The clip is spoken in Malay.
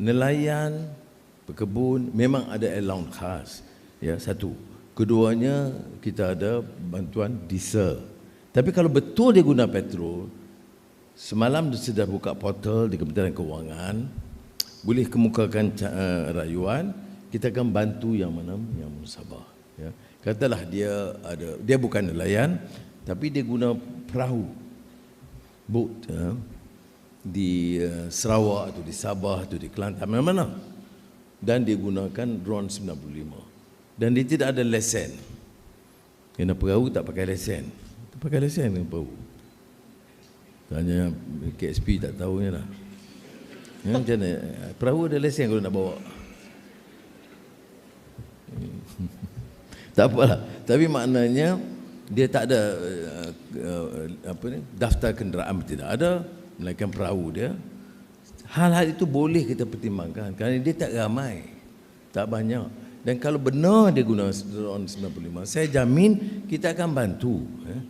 nelayan, pekebun memang ada allowance khas. Ya, satu. Keduanya kita ada bantuan diesel. Tapi kalau betul dia guna petrol, semalam dia sudah buka portal di Kementerian Kewangan, boleh kemukakan uh, rayuan, kita akan bantu yang mana yang musabah. Ya. Katalah dia ada dia bukan nelayan, tapi dia guna perahu, boat, ya, di uh, Sarawak atau di Sabah atau di Kelantan mana-mana. Dan dia gunakan drone 95 dan dia tidak ada lesen. Kena perahu tak pakai lesen. Tak pakai lesen kena perahu. Tanya KSP tak tahu lah. Ya, macam mana? Perahu ada lesen kalau nak bawa. Tak apalah. Tapi maknanya dia tak ada uh, uh, apa ni? Daftar kenderaan tidak ada melainkan perahu dia hal-hal itu boleh kita pertimbangkan kerana dia tak ramai tak banyak dan kalau benar dia guna drone 95 saya jamin kita akan bantu eh.